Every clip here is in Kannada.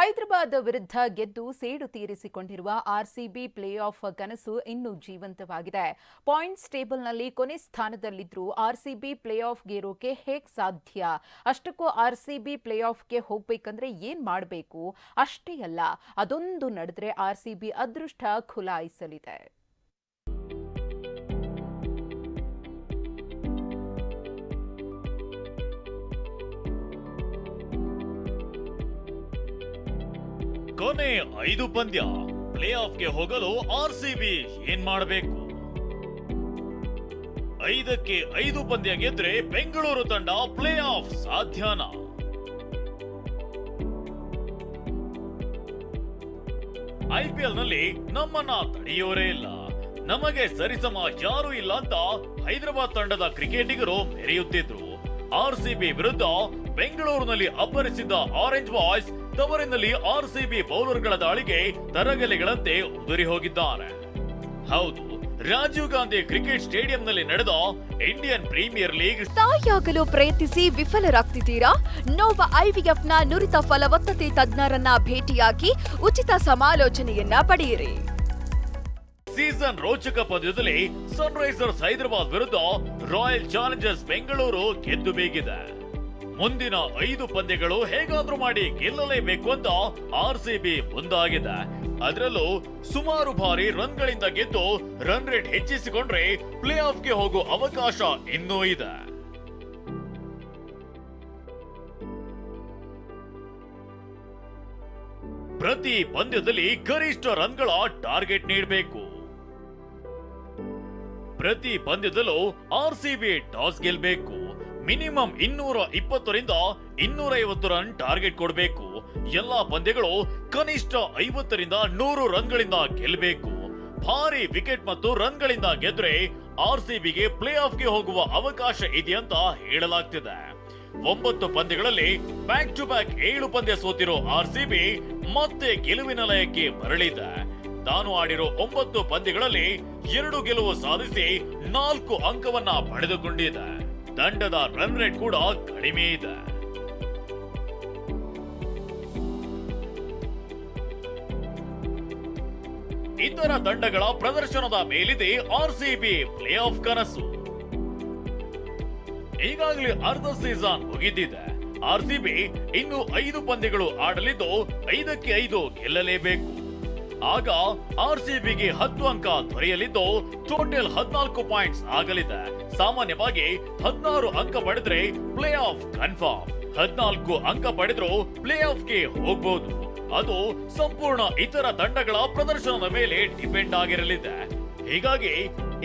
ಹೈದರಾಬಾದ್ ವಿರುದ್ಧ ಗೆದ್ದು ಸೇಡು ತೀರಿಸಿಕೊಂಡಿರುವ ಆರ್ಸಿಬಿ ಪ್ಲೇ ಆಫ್ ಕನಸು ಇನ್ನೂ ಜೀವಂತವಾಗಿದೆ. ಪಾಯಿಂಟ್ಸ್ ಟೇಬಲ್ನಲ್ಲಿ ಕೊನೆ ಸ್ಥಾನದಲ್ಲಿದ್ದರೂ ಆರ್ಸಿಬಿ ಪ್ಲೇ ಆಫ್ಗೇರೋಕೆ ಹೇಗ್ ಸಾಧ್ಯ? ಅಷ್ಟಕ್ಕೂ ಆರ್ಸಿಬಿ ಪ್ಲೇ ಆಫ್ಗೆ ಹೋಗ್ಬೇಕಂದ್ರೆ ಏನ್ ಮಾಡಬೇಕು? ಅಷ್ಟೇ ಅಲ್ಲ, ಅದೊಂದು ನಡೆದ್ರೆ ಆರ್ಸಿಬಿ ಅದೃಷ್ಟ ಖುಲಾಯಿಸಲಿದೆ. ಕೊನೆ ಐದು ಪಂದ್ಯ. ಪ್ಲೇ ಆಫ್ಗೆ ಹೋಗಲು ಆರ್ ಸಿ ಬಿ ಏನ್ ಮಾಡಬೇಕು? ಐದಕ್ಕೆ ಐದು ಪಂದ್ಯ ಗೆದ್ರೆ ಬೆಂಗಳೂರು ತಂಡ ಪ್ಲೇ ಆಫ್ ಸಾಧ್ಯನಾ ಐಪಿಎಲ್ನಲ್ಲಿ ನಮ್ಮನ್ನ ತಡೆಯೋರೇ ಇಲ್ಲ. ನಮಗೆ ಸರಿಸಮ ಯಾರು ಇಲ್ಲ ಅಂತ ಹೈದರಾಬಾದ್ ತಂಡದ ಕ್ರಿಕೆಟಿಗರು ಮೆರೆಯುತ್ತಿದ್ರು ಆರ್ಸಿಬಿ ವಿರುದ್ಧ ಬೆಂಗಳೂರಿನಲ್ಲಿ ಅಬ್ಬರಿಸಿದ್ದ ಆರೆಂಜ್ ಬಾಯ್ಸ್ ತವರಿನಲ್ಲಿ ಆರ್ಸಿಬಿ ಬೌಲರ್ಗಳ ದಾಳಿಗೆ ತರಗೆಲೆಗಳಂತೆ ಉದುರಿ ಹೋಗಿದ್ದಾರೆ. ಹೌದು, ರಾಜೀವ್ ಗಾಂಧಿ ಕ್ರಿಕೆಟ್ ಸ್ಟೇಡಿಯಂನಲ್ಲಿ ನಡೆದ ಇಂಡಿಯನ್ ಪ್ರೀಮಿಯರ್ ಲೀಗ್ ತಾಯಿಯಾಗಲು ಪ್ರಯತ್ನಿಸಿ ವಿಫಲರಾಗ್ತಿದ್ದೀರಾ? ನೋವ ಐವಿಎಫ್ನ ನುರಿತ ಫಲವತ್ತತೆ ತಜ್ಞರನ್ನ ಭೇಟಿಯಾಗಿ ಉಚಿತ ಸಮಾಲೋಚನೆಯನ್ನ ಪಡೆಯಿರಿ. ಸೀಸನ್ ರೋಚಕ ಪಂದ್ಯದಲ್ಲಿ ಸನ್ರೈಸರ್ಸ್ ಹೈದರಾಬಾದ್ ವಿರುದ್ಧ ರಾಯಲ್ ಚಾಲೆಂಜರ್ಸ್ ಬೆಂಗಳೂರು ಗೆದ್ದು ಬೀಗಿದೆ. ಮುಂದಿನ ಐದು ಪಂದ್ಯಗಳು ಹೇಗಾದ್ರೂ ಮಾಡಿ ಗೆಲ್ಲಲೇಬೇಕು ಅಂತ ಆರ್ ಸಿ ಬಿ ಮುಂದಾಗಿದೆ. ಅದರಲ್ಲೂ ಸುಮಾರು ಬಾರಿ ರನ್ಗಳಿಂದ ಗೆದ್ದು ರನ್ ರೇಟ್ ಹೆಚ್ಚಿಸಿಕೊಂಡ್ರೆ ಪ್ಲೇ ಆಫ್ಗೆ ಹೋಗೋ ಅವಕಾಶ ಇನ್ನೂ ಇದೆ. ಪ್ರತಿ ಪಂದ್ಯದಲ್ಲಿ ಗರಿಷ್ಠ ರನ್ಗಳ ಟಾರ್ಗೆಟ್ ನೀಡಬೇಕು. ಪ್ರತಿ ಪಂದ್ಯದಲ್ಲೂ ಆರ್ ಸಿ ಬಿ ಟಾಸ್ ಗೆಲ್ಬೇಕು. ಮಿನಿಮಮ್ ಇನ್ನೂರ ಇಪ್ಪತ್ತರಿಂದ ಇನ್ನೂರ ಐವತ್ತು ರನ್ ಟಾರ್ಗೆಟ್ ಕೊಡಬೇಕು. ಎಲ್ಲಾ ಪಂದ್ಯಗಳು ಕನಿಷ್ಠ ಐವತ್ತರಿಂದ ನೂರು ರನ್ಗಳಿಂದ ಗೆಲ್ಲಬೇಕು ಭಾರಿ ವಿಕೆಟ್ ಮತ್ತು ರನ್ಗಳಿಂದ ಗೆದ್ರೆ ಬಿಗೆ ಪ್ಲೇ ಆಫ್ಗೆ ಹೋಗುವ ಅವಕಾಶ ಇದೆ ಅಂತ ಹೇಳಲಾಗ್ತಿದೆ. ಒಂಬತ್ತು ಪಂದ್ಯಗಳಲ್ಲಿ ಬ್ಯಾಕ್ ಟು ಬ್ಯಾಕ್ ಏಳು ಪಂದ್ಯ ಸೋತಿರೋ ಆರ್ ಸಿ ಬಿ ಮತ್ತೆ ಗೆಲುವಿನ ಲಯಕ್ಕೆ ಮರಳಿದೆ. ತಾನು ಆಡಿರೋ ಒಂಬತ್ತು ಪಂದ್ಯಗಳಲ್ಲಿ ಎರಡು ಗೆಲುವು ಸಾಧಿಸಿ ನಾಲ್ಕು ಅಂಕವನ್ನ ಪಡೆದುಕೊಂಡಿದೆ. ತಂಡದ ರನ್ ರೇಟ್ ಕೂಡ ಕಡಿಮೆ ಇದೆ. ಇತರ ತಂಡಗಳ ಪ್ರದರ್ಶನದ ಮೇಲಿದೆ ಆರ್ಸಿಬಿ ಪ್ಲೇ ಆಫ್ ಕನಸು. ಈಗಾಗಲೇ ಅರ್ಧ ಸೀಸನ್ ಮುಗಿದಿದೆ. ಆರ್ಸಿಬಿ ಇನ್ನು ಐದು ಪಂದ್ಯಗಳು ಆಡಲಿದ್ದು ಐದಕ್ಕೆ ಐದು ಗೆಲ್ಲಲೇಬೇಕು. ಆಗ ಆರ್ಸಿಬಿಗೆ ಹತ್ತು ಅಂಕ ದೊರೆಯಲಿದ್ದು ಟೋಟಲ್ ಹದಿನಾಲ್ಕು ಪಾಯಿಂಟ್ಸ್ ಆಗಲಿದೆ. ಸಾಮಾನ್ಯವಾಗಿ ಹದಿನಾರು ಅಂಕ ಪಡೆದ್ರೆ ಪ್ಲೇ ಆಫ್ ಕನ್ಫರ್ಮ್. ಹದಿನಾಲ್ಕು ಅಂಕ ಪಡೆದ್ರು ಪ್ಲೇ ಆಫ್ಗೆ ಹೋಗ್ಬಹುದು ಅದು ಸಂಪೂರ್ಣ ಇತರ ತಂಡಗಳ ಪ್ರದರ್ಶನದ ಮೇಲೆ ಡಿಪೆಂಡ್ ಆಗಿರಲಿದೆ. ಹೀಗಾಗಿ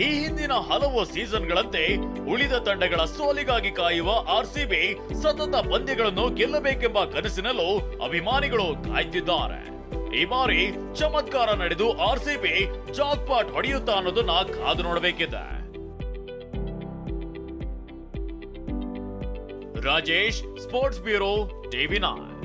ಈ ಹಿಂದಿನ ಹಲವು ಸೀಸನ್ಗಳಂತೆ ಉಳಿದ ತಂಡಗಳ ಸೋಲಿಗಾಗಿ ಕಾಯುವ ಆರ್ಸಿಬಿ ಸತತ ಪಂದ್ಯಗಳನ್ನು ಗೆಲ್ಲಬೇಕೆಂಬ ಕನಸಿನಲ್ಲೂ ಅಭಿಮಾನಿಗಳು ಕಾಯ್ತಿದ್ದಾರೆ. ಈ ಬಾರಿ ಚಮತ್ಕಾರ ನಡೆದು ಆರ್ ಸಿ ಬಿ ಜಾಕ್ಪಾಟ್ ಹೊಡೆಯುತ್ತಾ ಅನ್ನೋದನ್ನ ಕಾದು ನೋಡಬೇಕಿದೆ. Rajesh sports bureau TV nine